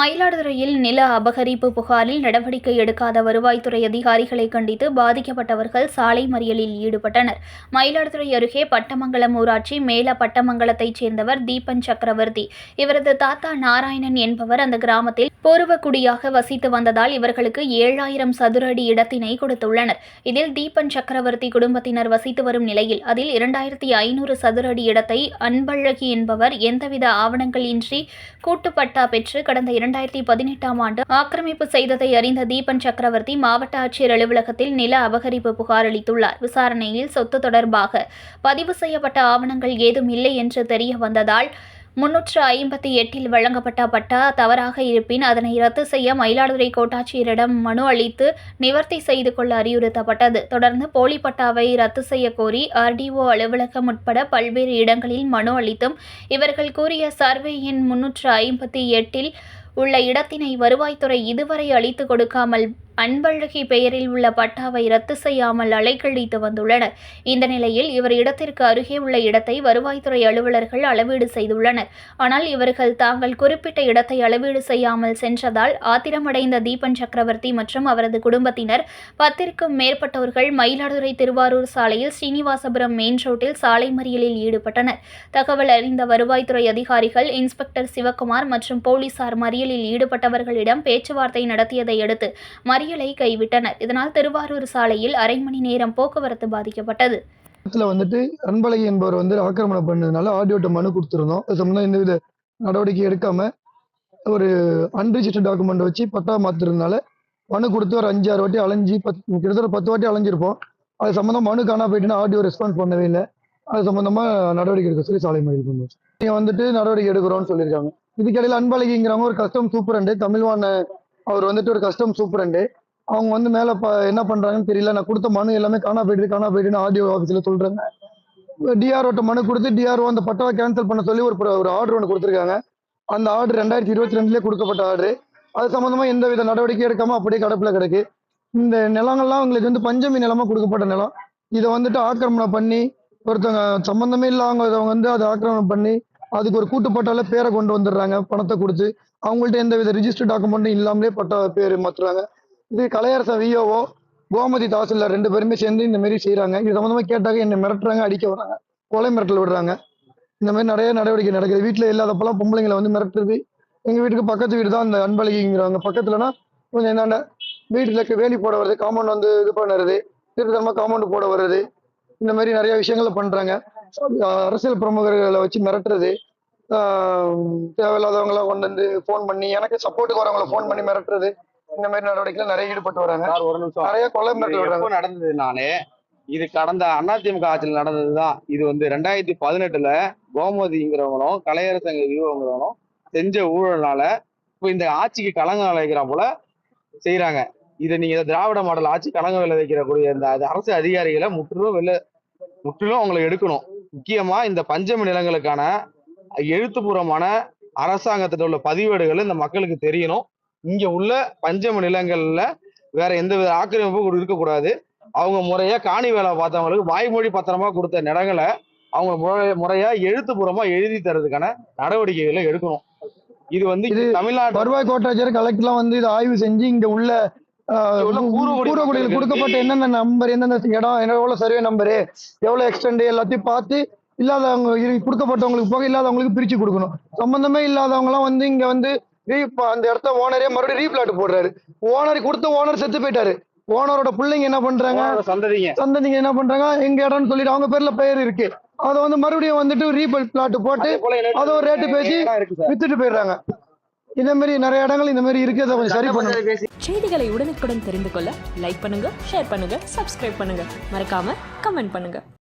மயிலாடுதுறையில் நில அபகரிப்பு புகாரில் நடவடிக்கை எடுக்காத வருவாய்த்துறை அதிகாரிகளை கண்டித்து பாதிக்கப்பட்டவர்கள் சாலை மறியலில் ஈடுபட்டனர். மயிலாடுதுறை அருகே பட்டமங்கலம் ஊராட்சி மேல பட்டமங்கலத்தைச் சேர்ந்தவர் தீபன் சக்கரவர்த்தி. இவரது தாத்தா நாராயணன் என்பவர் அந்த கிராமத்தில் பூர்வக்குடியாக வசித்து வந்ததால் இவர்களுக்கு ஏழாயிரம் சதுர அடி இடத்தினை கொடுத்துள்ளனர். இதில் தீபன் சக்கரவர்த்தி குடும்பத்தினர் வசித்து வரும் நிலையில் அதில் இரண்டாயிரத்தி ஐநூறு சதுர அடி இடத்தை அன்பழகி என்பவர் எந்தவித ஆவணங்கள் இன்றி கூட்டுப்பட்டா பெற்று கடந்த இரண்டு இரண்டாயிரத்தி பதினெட்டாம் ஆண்டு ஆக்கிரமிப்பு செய்ததை அறிந்த தீபன் சக்கரவர்த்தி மாவட்ட ஆட்சியர் அலுவலகத்தில் நில அபகரிப்பு புகார் அளித்துள்ளார். விசாரணையில் சொத்து தொடர்பாக பதிவு செய்யப்பட்ட ஆவணங்கள் ஏதும் இல்லை என்று தெரிய வந்ததால் முன்னூற்று ஐம்பத்தி எட்டில் வழங்கப்பட்ட பட்டா தவறாக இருப்பின் அதனை ரத்து செய்ய மயிலாடுதுறை கோட்டாட்சியரிடம் மனு அளித்து நிவர்த்தி செய்து கொள்ள அறிவுறுத்தப்பட்டது. தொடர்ந்து போலி பட்டாவை ரத்து செய்ய கோரி ஆர்டிஓ அலுவலகம் உட்பட பல்வேறு இடங்களில் மனு அளித்தும் இவர்கள் கூறிய சர்வே எண் முன்னூற்று ஐம்பத்தி எட்டில் உள்ள இடத்தினை வருவாய்த்துறை இதுவரை அளித்து கொடுக்காமல் அன்பழகி பெயரில் உள்ள பட்டாவை ரத்து செய்யாமல் அலைக்கழித்து வந்துள்ளனர். இந்த நிலையில் இவர் இடத்திற்கு அருகே உள்ள இடத்தை வருவாய்த்துறை அலுவலர்கள் அளவீடு செய்துள்ளனர். ஆனால் இவர்கள் தாங்கள் குறிப்பிட்ட இடத்தை அளவீடு செய்யாமல் சென்றதால் ஆத்திரமடைந்த தீபன் சக்கரவர்த்தி மற்றும் அவரது குடும்பத்தினர் பத்திற்கும் மேற்பட்டவர்கள் மயிலாடுதுறை திருவாரூர் சாலையில் ஸ்ரீனிவாசபுரம் மெயின் ரோட்டில் சாலை மறியலில் ஈடுபட்டனர். தகவல் அறிந்த வருவாய்த்துறை அதிகாரிகள் இன்ஸ்பெக்டர் சிவக்குமார் மற்றும் போலீசார் மறியலில் ஈடுபட்டவர்களிடம் பேச்சுவார்த்தை நடத்தியதை அடுத்து மறியல் கைவிட்டனர். இதனால் திருவாரூர் சாலையில் அரை மணி நேரம் போக்குவரத்து பாதிக்கப்பட்டது. இடத்துல வந்துட்டு அன்பழகி என்பவர் வந்து ஆக்கிரமணம் பண்ணதுனால ஆடியோட்ட மனு கொடுத்துருந்தோம். அது சம்பந்தம் எந்தவித நடவடிக்கை எடுக்காம ஒரு அன்ரிஜிஸ்டர் டாக்குமெண்ட் வச்சு பட்டா மாத்துறதுனால மனு கொடுத்து ஒரு அஞ்சு ஆறு வாட்டி அலைஞ்சு பத்து கிட்டத்தட்ட பத்து வாட்டி அலைஞ்சிருப்போம். அது சம்பந்தம் மனு காணா போயிட்டுனா ஆடியோ ரெஸ்பான்ஸ் பண்ணவே இல்லை. அது சம்மந்தமாக நடவடிக்கை எடுக்க சொல்லி சாலை மறியல் பண்ணுவோம் நீங்கள் வந்துட்டு நடவடிக்கை எடுக்கிறோம்னு சொல்லியிருக்காங்க. இதுக்கிடையில் அன்பழகிங்கிறவங்க ஒரு கஸ்டம் சூப்பரண்டு தமிழ்வான அவர் வந்துட்டு ஒரு கஸ்டம் சூப்பரண்டு அவங்க வந்து மேல ப என்ன பண்றாங்கன்னு தெரியல. நான் கொடுத்த மனு எல்லாமே காணா போயிடுது காணா போயிடுன்னு ஆடியோ ஆஃபீஸில் சொல்றாங்க. டிஆர்ஓட்ட மனு கொடுத்து டிஆர்ஓ அந்த பட்டாவை கேன்சல் பண்ண சொல்லி ஒரு ஒரு ஆர்டர் ஒன்று கொடுத்துருக்காங்க. அந்த ஆர்டர் ரெண்டாயிரத்தி இருபத்தி ரெண்டுலேயே கொடுக்கப்பட்ட ஆர்டர் அது சம்மந்தமா எந்த வித நடவடிக்கை எடுக்காம அப்படியே கடப்பில் கிடக்கு. இந்த நிலங்கள்லாம் உங்களுக்கு வந்து பஞ்சமி நிலமா கொடுக்கப்பட்ட நிலம். இதை வந்துட்டு ஆக்கிரமணம் பண்ணி ஒருத்தவங்க சம்மந்தமே இல்லாதவங்க வந்து அதை ஆக்கிரமணம் பண்ணி அதுக்கு ஒரு கூட்டுப்பட்டால பேரை கொண்டு வந்துடுறாங்க பணத்தை கொடுத்து. அவங்கள்ட்ட எந்த வித ரிஜிஸ்டர் டாக்குமெண்ட்டும் இல்லாமலே பட்டா பேர் மாத்துறாங்க. இது கலையரச விஓஓ கோமதி தாசில்தார் ரெண்டு பேருமே சேர்ந்து இந்த மாதிரி செய்கிறாங்க இது சம்மந்தமாக கேட்டாங்க என்னை மிரட்டுறாங்க அடிக்க வராங்க. கொலை மிரட்டல் விடுறாங்க. இந்த மாதிரி நிறைய நடவடிக்கை நடக்குது. வீட்டில் இல்லாதப்பெல்லாம் பொம்பளைங்களை வந்து மிரட்டுறது. எங்கள் வீட்டுக்கு பக்கத்து வீடு தான் அந்த அன்பழகிங்கிறவங்க. பக்கத்துலனா கொஞ்சம் என்னென்ன வீட்டில் வேலி போட வருது காம்பவுண்ட் வந்து இது பண்ணுறது திருத்தரமா காம்பவுண்ட் போட வர்றது. இந்த மாதிரி நிறைய விஷயங்களை பண்ணுறாங்க அரசியல் பிரமுகர்களை வச்சு மிரட்டுறது. தேவையில்லாதவங்களாம் கொண்டு வந்து ஃபோன் பண்ணி எனக்கு சப்போர்ட்டுக்கு வரவங்களை ஃபோன் பண்ணி மிரட்டுறது. இந்த மாதிரி நடவடிக்கைகள் நிறைய ஈடுபட்டு வராங்க. சார் ஒரு நிமிஷம். நிறைய கொலை மிரட்டல் விடுறாங்க எப்போ நடந்ததுனாலே இது கடந்த அதிமுக ஆட்சியில் நடந்ததுதான். இது வந்து ரெண்டாயிரத்தி பதினெட்டுல கோமதிங்கிறவங்களும் கலையரசங்க வியூவங்கிறவங்களும் செஞ்ச ஊழல்னால இப்போ இந்த ஆட்சிக்கு களங்கம் விளைவிக்கிற போல செய்யறாங்க இதை நீங்க திராவிட மாடல் ஆட்சி களங்கம் விளைவிக்கிற கூடிய இந்த அரசு அதிகாரிகளை முற்றிலும் வெளில முற்றிலும் அவங்களை எடுக்கணும். முக்கியமா இந்த பஞ்சமி நிலங்களுக்கான எழுத்துப்பூர்வமான அரசாங்கத்திட்ட உள்ள பதிவேடுகள் இந்த மக்களுக்கு தெரியணும். இங்க உள்ள பஞ்சம நிலங்கள்ல வேற எந்த வித ஆக்கிரமிப்பும் இருக்கக்கூடாது அவங்க முறையா காணி வேலை பார்த்தவங்களுக்கு வாய்மொழி பத்திரமா கொடுத்த நிலங்களை அவங்க முறை முறையா எழுத்துப்பூர்வமா எழுதி தரதுக்கான நடவடிக்கைகளை எடுக்கணும். இது வந்து இது தமிழ்நாடு வருவாய் கோட்டாட்சியர் கலெக்டர்லாம் வந்து இதை ஆய்வு செஞ்சு இங்க உள்ள மக்களுக்கு கொடுக்கப்பட்ட என்னென்ன நம்பர் எந்தெந்த இடம் எவ்வளவு சர்வே நம்பரு எவ்வளவு எக்ஸ்டெண்ட் எல்லாத்தையும் பார்த்து இல்லாதவங்க கொடுக்கப்பட்டவங்களுக்கு போக இல்லாதவங்களுக்கு பிரிச்சு கொடுக்கணும். சம்பந்தமே இல்லாதவங்கலாம் வந்து இங்க வந்து இப்ப அந்த இடத்த ஓனரே மறுபடியும் ரீப்ளாட் போடுறாரு. ஓனர் கொடுத்த ஓனர் செத்து போயிட்டாரு. ஓனரோட பிள்ளைங்க என்ன பண்றாங்க? சந்ததிங்க. சந்ததிங்க என்ன பண்றாங்க? எங்க இடம்னு சொல்லிட்டு அவங்க பேர்ல பெயர் இருக்கு. அதை வந்து மறுபடியும் வந்துட்டு ரீபிள் பிளாட் போட்டு அதே ஒரு rate பேசி. வித்துட்டு போயிடுறாங்க. இந்த மாதிரி நிறைய இடங்கள் இந்த மாதிரி இருக்கு. அதை கொஞ்சம் சரி பேசி செய்திகளை உடனுக்குடன் தெரிந்து கொள்ள லைக் பண்ணுங்க ஷேர் பண்ணுங்க சப்ஸ்கிரைப் பண்ணுங்க. மறக்காம கமெண்ட் பண்ணுங்க.